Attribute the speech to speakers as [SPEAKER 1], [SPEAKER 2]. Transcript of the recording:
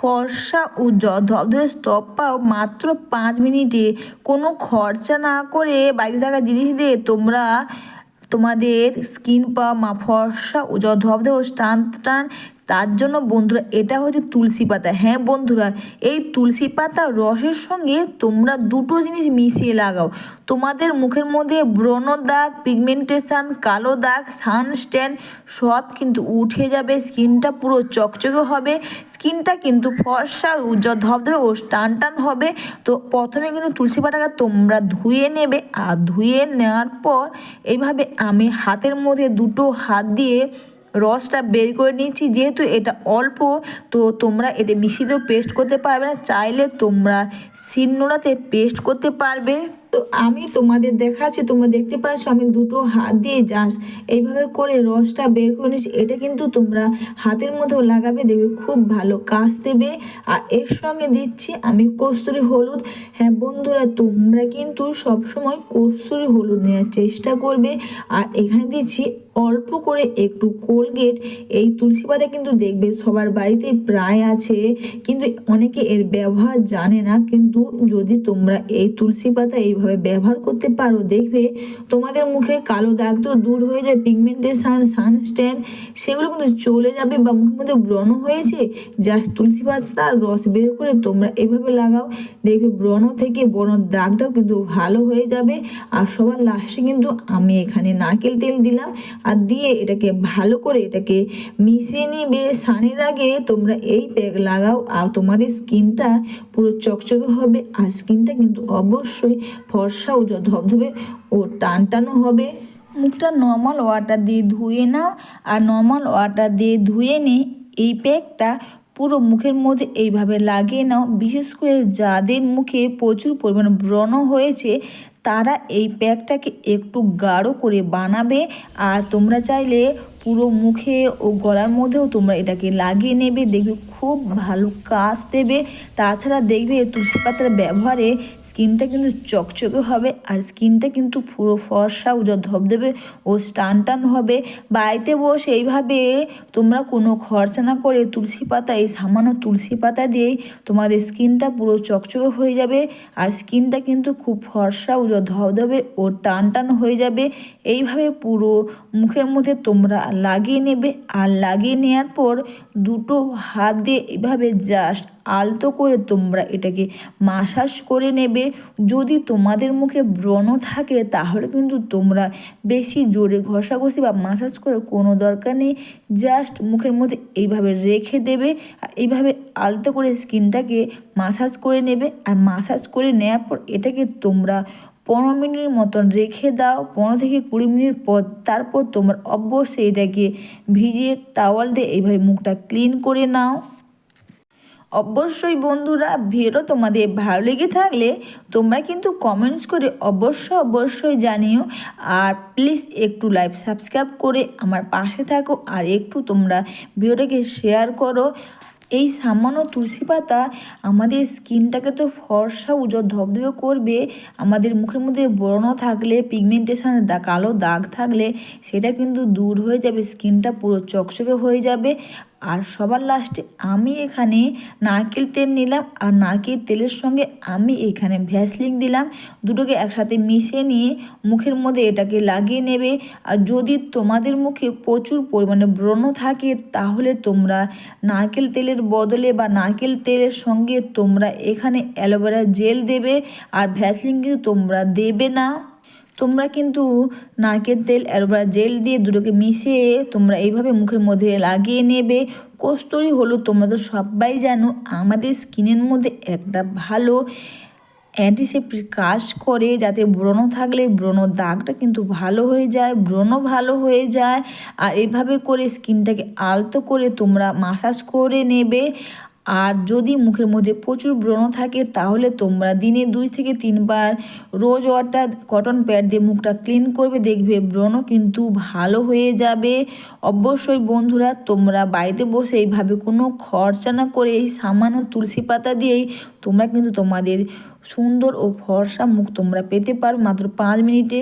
[SPEAKER 1] ফর্সা ও ধবধবে স্তব পাও, মাত্র পাঁচ মিনিটে। কোনো খরচা না করে বাড়িতে থাকা জিনিস দিয়ে তোমরা তোমাদের স্কিন মা, ফর্সা ও ও টান টান তার জন্য বন্ধুরা, এটা হচ্ছে তুলসী পাতা। হ্যাঁ বন্ধুরা, এই তুলসী পাতা রসের সঙ্গে তোমরা দুটো জিনিস মিশিয়ে লাগাও। তোমাদের মুখের মধ্যে ব্রণ দাগ পিগমেন্টেশন কালো দাগ সানস্ট্যান সব কিন্তু উঠে যাবে স্কিনটা পুরো চকচকে হবে স্কিনটা কিন্তু ফর্সা ধবধবে ও টান টান হবে। তো প্রথমে কিন্তু তুলসী পাতাটা তোমরা ধুয়ে নেবে আর ধুয়ে নেওয়ার পর এইভাবে আমি হাতের মধ্যে দুটো হাত দিয়ে রসটা বের করে নিয়েছি। যেহেতু এটা অল্প, তো তোমরা এতে মিশিয়েও পেস্ট করতে পারবে না। চাইলে তোমরা শিলনোড়াতে পেস্ট করতে পারবে। তো আমি তোমাদের দেখাচ্ছি, তোমরা দেখতে পাচ্ছ আমি দুটো হাত দিয়ে যাস এইভাবে করে রসটা বের করে নিচ্ছি এটা কিন্তু তোমরা হাতের মধ্যেও লাগাবে, দেখবে খুব ভালো কাজ দেবে। আর এর সঙ্গে দিচ্ছি আমি কস্তুরি হলুদ। হ্যাঁ বন্ধুরা, তোমরা কিন্তু সবসময় কস্তুরি হলুদ নেওয়ার চেষ্টা করবে। আর এখানে দিচ্ছি অল্প করে একটু কোলগেট। এই তুলসী পাতা কিন্তু দেখবে সবার বাড়িতে প্রায় আছে, কিন্তু অনেকে এর ব্যবহার জানে না। কিন্তু যদি তোমরা এই তুলসী পাতা এইভাবে ব্যবহার করতে পারো দেখবে তোমাদের মুখে কালো দাগ তো দূর হয়ে যায় পিগমেন্টেশন সানস্ট্যান সেগুলো কিন্তু চলে যাবে বা মুখের মধ্যে ব্রণ হয়েছে, যা তুলসী পাতার রস বের করে তোমরা এভাবে লাগাও, দেখবে ব্রণ থেকে ব্রণ দাগটাও কিন্তু ভালো হয়ে যাবে আর সবার লাস্টে কিন্তু আমি এখানে নারকেল তেল দিলাম আর দিয়ে এটাকে ভালো করে এটাকে মিশিয়ে নিবে, সানের আগে তোমরা এই প্যাক লাগাও আর তোমাদের স্কিনটা পুরো চকচকে হবে আর স্কিনটা কিন্তু অবশ্যই ফর্সা ও ধবধবে ও টান টানও হবে। মুখটা নর্মাল ওয়াটার দিয়ে ধুয়ে নাও আর নর্মাল ওয়াটার দিয়ে ধুয়ে নিয়ে এই প্যাকটা পুরো মুখের মধ্যে এইভাবে লাগিয়ে নাও। বিশেষ করে যাদের মুখে প্রচুর পরিমাণে ব্রণ হয়েছে, তারা এই প্যাকটাকে একটু গাঢ় করে বানাবে আর তোমরা চাইলে পুরো মুখে ও গলার মধ্যেও তোমরা এটাকে লাগিয়ে নেবে। দেখবে খুব ভালো কাজ দেবে। তাছাড়া দেখবে তুলসী পাতার ব্যবহারে স্কিনটা কিন্তু চকচকে হবে আর স্কিনটা কিন্তু পুরো ফর্সা ও ধবধবে ও স্টান টান হবে। বাড়িতে বসে এইভাবে তোমরা কোনো খরচা না করে তুলসী পাতা, এই সামান্য তুলসী পাতা দিয়েই তোমাদের স্কিনটা পুরো চকচকে হয়ে যাবে আর স্কিনটা কিন্তু খুব ফর্সা ও ধবধবে ও টান টান হয়ে যাবে। এইভাবে পুরো মুখের মধ্যে তোমরা লাগিয়ে নেবে আর লাগিয়ে নেওয়ার পর দুটো হাত দিয়ে এভাবে জাস্ট আলতো করে তোমরা এটাকে মাসাজ করে নেবে। যদি তোমাদের মুখে ব্রণ থাকে, তাহলে কিন্তু তোমরা বেশি জোরে ঘষাঘষি বা মাসাজ করে কোনো দরকার নেই। জাস্ট মুখের মধ্যে এইভাবে রেখে দেবে আর এইভাবে আলতো করে স্কিনটাকে মাসাজ করে নেবে। আর মাসাজ করে নেওয়ার পর এটাকে তোমরা পনেরো মিনিটের মতন রেখে দাও। পনেরো থেকে কুড়ি মিনিট পর তারপর তোমার অবশ্যই এটাকে ভিজিয়ে টাওয়াল দিয়ে এইভাবে মুখটা ক্লিন করে নাও। অবশ্যই বন্ধুরা ভিডিও তোমাদের ভালো লেগে থাকলে তোমরা কিন্তু কমেন্টস করে অবশ্যই অবশ্যই জানিও। আর প্লিজ একটু লাইভ সাবস্ক্রাইব করে আমার পাশে থাকো আর একটু তোমরা ভিডিওটাকে শেয়ার করো। এই সামান্য তুলসী পাতা আমাদের স্কিনটাকে তো ফর্সা, উজ্জ্বল, ধবধবে করবে। আমাদের মুখের মধ্যে ব্রণ থাকলে পিগমেন্টেশন কালো দাগ থাকলে, সেটা কিন্তু দূর হয়ে যাবে স্কিনটা পুরো চকচকে হয়ে যাবে। আর সবার লাস্টে আমি এখানে নারকেল তেল নিলাম আর নারকেল তেলের সঙ্গে আমি এখানে ভ্যাসলিন দিলাম। দুটোকে একসাথে মিশিয়ে নিয়ে মুখের মধ্যে এটাকে লাগিয়ে নেবে। আর যদি তোমাদের মুখে প্রচুর পরিমাণে ব্রণ থাকে, তাহলে তোমরা নারকেল তেলের বদলে বা নারকেল তেলের সঙ্গে তোমরা এখানে অ্যালোভেরা জেল দেবে। আর ভ্যাসলিন কিন্তু তোমরা দেবে না। তোমরা কিন্তু নারকেল তেল, অ্যালোভেরা জেল দিয়ে দুটোকে মিশিয়ে তোমরা এইভাবে মুখের মধ্যে লাগিয়ে নেবে। কস্তুরি হলুদ তোমরা তো সবাই জানো, আমাদের স্কিনের মধ্যে একটা ভালো অ্যান্টিসেপ্টিক কাজ করে, যাতে ব্রণ থাকলে ব্রণ দাগটা কিন্তু ভালো হয়ে যায় ব্রণ ভালো হয়ে যায়। আর এভাবে করে স্কিনটাকে আলতো করে তোমরা মাসাজ করে নেবে। আর যদি মুখের মধ্যে প্রচুর ব্রণ থাকে, তাহলে তোমরা দিনে দুই থেকে তিনবার রোজ ওয়াটার কটন প্যাড দিয়ে মুখটা ক্লিন করবে। দেখবে ব্রণ কিন্তু ভালো হয়ে যাবে। অবশ্যই বন্ধুরা, তোমরা বাড়িতে বসে এইভাবে কোনো খরচা না করে এই সামান্য তুলসী পাতা দিয়েই তোমরা কিন্তু তোমাদের সুন্দর ও ফর্সা মুখ তোমরা পেতে পারো মাত্র পাঁচ মিনিটে।